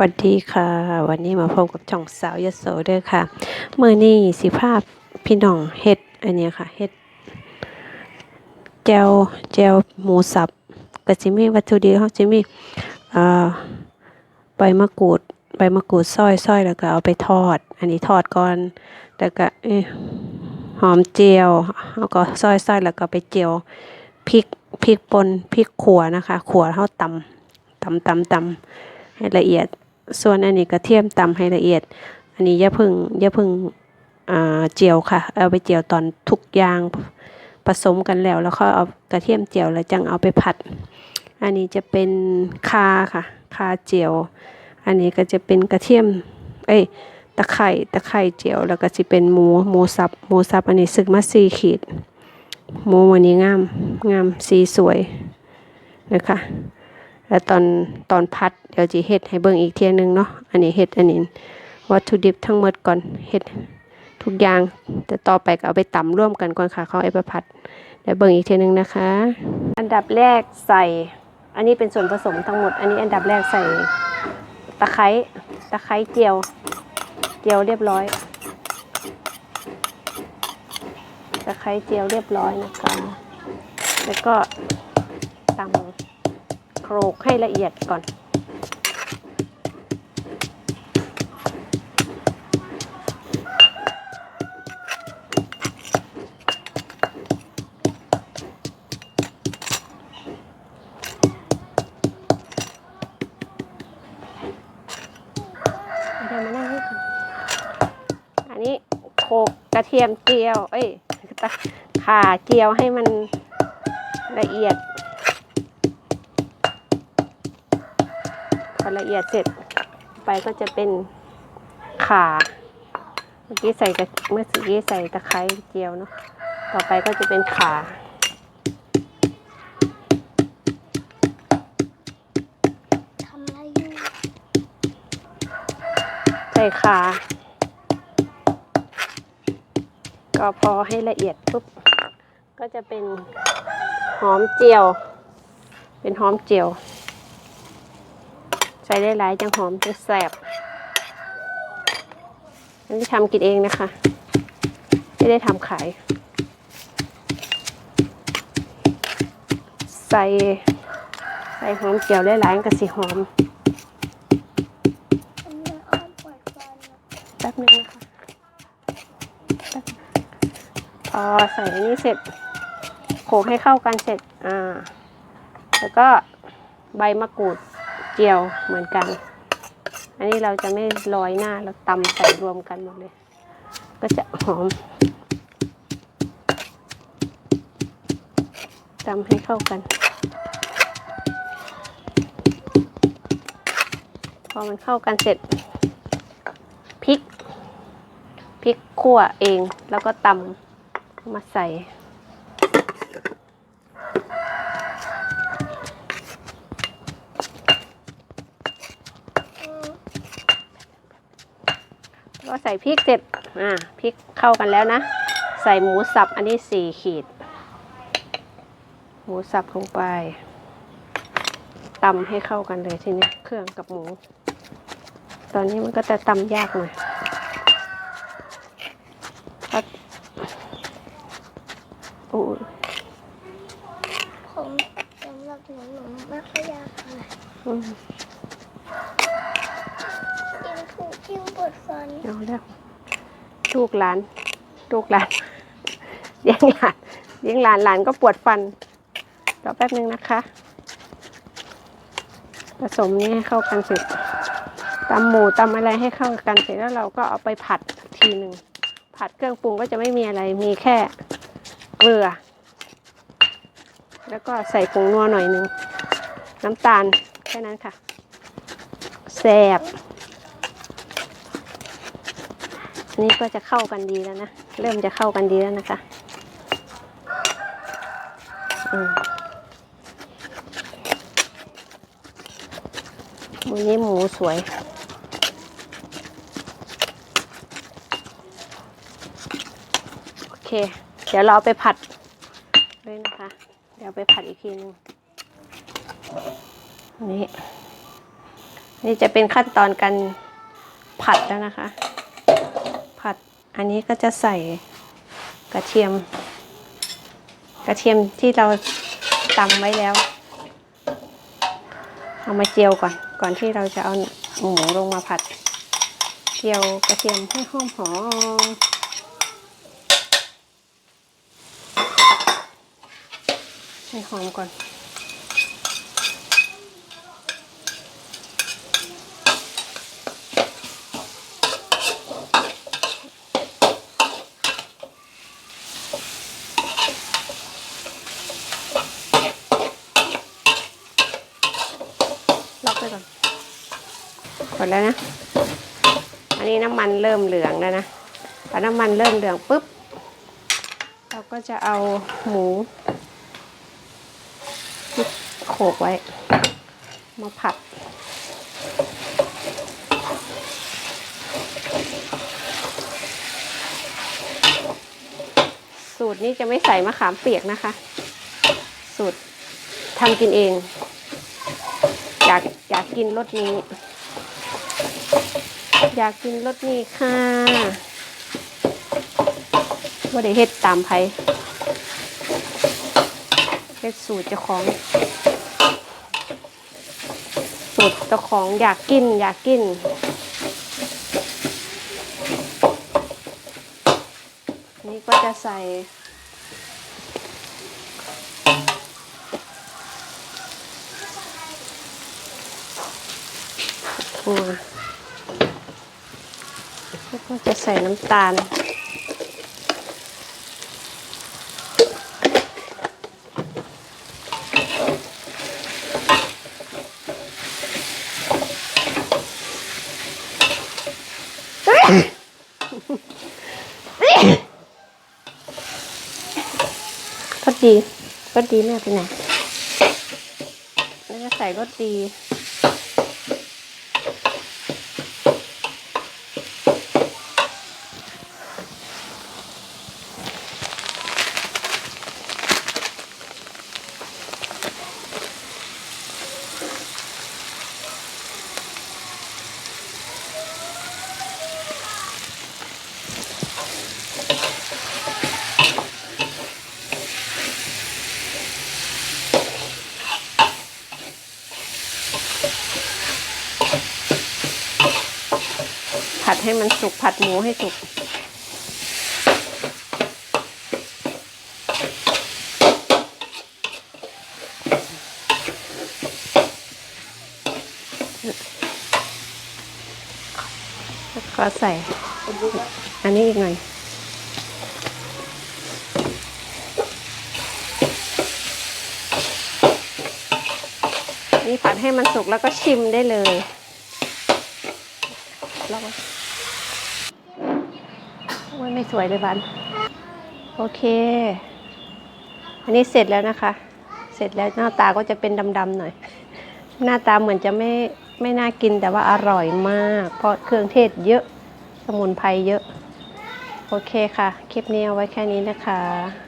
วัสดีค่ะ วันนี้มาพบกับช่องสาวยโสเด้อค่ะเมื้อนี้สิภาพพี่น้องเฮ็ดอันนี้ค่ะเฮ็ดแจวแจวหมูสับก็สิมีวัตถุดิบเฮาสิมีใบมะกรูดใบมะกรูดซอยซอยแล้วก็เอาไปทอด อันนี้ทอดก่อนแล้วก็หอมเจียวแล้วก็ซอยซอยแล้วก็ไปเจียวพริกพริกป่นพริกขัวนะคะขัวเฮาตำตำตำตำให้ละเอียด ส่วนอันนี้กระเทียมตำให้ละเอียด อันนี้อย่าพึ่งอย่าพึ่งเจียวค่ะ เอาไปเจียวตอนทุกอย่างผสมกันแล้วแล้วก็เอากระเทียมเจียวแล้วจังเอาไปผัด อันนี้จะเป็นคาค่ะคาเจียว อันนี้ก็จะเป็นกระเทียม เอ้ยตะไคร่ตะไคร่เจียว แล้วก็จะเป็นหมูหมูสับหมูสับอันนี้ซึกมาสี่ขีดหมูวันนี้งามงามสีสวยนะคะ แล้วตอนตอนพัดเดี๋ยวจะเฮ็ดให้เบิ่งอีกเทียหนึงเนาะอันนี้เฮ็ดอันนี้วัตถุดิบทั้งหมดก่อนเฮ็ดทุกอย่างแต่ต่อไปก็เอาไปตำร่วมกันก่อนค่ะเขาเอาไปผัดเดี๋ยวเบิ่งอีกเทียหนึงนะคะ อันดับแรกใส่ อันนี้เป็นส่วนผสมทั้งหมด อันนี้อันดับแรกใส่ตะไคร้ตะไคร้เจียว เจียวเรียบร้อยตะไคร้เจียวเรียบร้อยนะคะ แล้วก็ตำ โขลกให้ละเอียดก่อนเดี๋ยวมานั่งนี่ก่อนอันนี้โขลกกระเทียมเจียว เอ้ยข่าเจียวให้มันละเอียด อละเอียดเสร็จไปก็จะเป็นข่าเมื่อกี้ใส่กระเมื่อกี้ใส่ตะไคร้เจียวเนาะต่อไปก็จะเป็นข่าทำอะไรอยู่ใส่ข่าก็พอให้ละเอียดปุ๊บก็จะเป็นหอมเจียว เป็นหอมเจียว ใส่ได้หลายจังหอมจังแสบอันนี้ทำกินเองนะคะ ไม่ได้ทำขาย ใส่ใส่หอมเจียวได้หลายๆมันก็สิหอมแป๊บนึงนะคะพอใส่อันนี้เสร็จโขลกให้เข้ากันเสร็จอ่าแล้วก็ใบมะกรูด เจียวเหมือนกัน อันนี้เราจะไม่ลอยหน้าเราตำใส่รวมกันหมดเลย ก็จะหอมตำให้เข้ากัน พอมันเข้ากันเสร็จพริกพริกขั่วเองแล้วก็ตำมาใส่ ก็ใส่พริกเสร็จอ่าพริกเข้ากันแล้วนะ ใส่หมูสับอันนี้สี่ขีด หมูสับลงไปตำให้เข้ากันเลยทีนี้เครื่องกับหมู ตอนนี้มันก็จะตำยากหน่อยเพราะโอ้ย ผมสำหรับหนูหนูไม่ค่อยอยากค่ะ อืม กินถูกกิน ปวดฟันเอาแล้วลูกหลานลูกหลานเลี้ยงหลานเลี้ยงหลานหลานก็ปวดฟันรอแป๊บนึงนะคะ ผสมนี้ให้เข้ากันเสร็จตำหมูตำอะไรให้เข้ากันเสร็จแล้วเราก็เอาไปผัดทีหนึ่งผัดเครื่องปรุงก็จะไม่มีอะไรมีแค่เกลือ แล้วก็ใส่ผงนัวหน่อยหนึงน้ำตาลแค่นั้นค่ะแซ่บอั นี่ก็จะเข้ากันดีแล้วนะ เริ่มจะเข้ากันดีแล้วนะคะอืมวันนี้หมูสวย โอเค เดี๋ยวเราไปผัดด้วยนะคะ เดี๋ยวไปผัดอีกทีนึง นี่ นี่จะเป็นขั้นตอนการผัดแล้วนะคะ อันนี้ก็จะใส่กระเทียม กระเทียมที่เราตำไว้แล้ว เอามาเจียวก่อน ก่อนที่เราจะเอาหมูลงมาผัด เจียวกระเทียมให้หอมหอมให้หอมก่อน ไปก่อนหมดแล้วนะ อันนี้น้ำมันเริ่มเหลืองแล้วนะพอน้ำมันเริ่มเหลืองปุ๊บ เราก็จะเอาหมูที่โขลกไว้ มาผัดสูตรนี้จะไม่ใส่มะขามเปียกนะคะ สูตรทำกินเอง กอยากกินรสนี้ อยากกินรสนี้ค่ะว่าได้เฮ็ดตามไผเฮ็ดสูตรเจ้าของ สูตรเจ้าของอยากกิน อยากกินนี่ก็จะใส่ัวแล้วก็จะใส่น้ำตาลรสดีรสดีแม่ไปไหนแล้วก็ใส่รสดี ผัด ให้มันสุกผัดหมูให้สุกก็ใส่ อันนี้อีกหน่อยนี่ผัดให้มันสุกแล้วก็ชิมได้เลยแล้วก็ ไม่สวยเลยบันโอเค อันนี้เสร็จแล้วนะคะ เสร็จแล้วหน้าตาก็จะเป็นดำๆหน่อย หน้าตาเหมือนจะไม่ไม่น่ากินแต่ว่าอร่อยมาก เพราะเครื่องเทศเยอะ สมุนไพรเยอะ โอเคค่ะ คลิปนี้เอาไว้แค่นี้นะคะ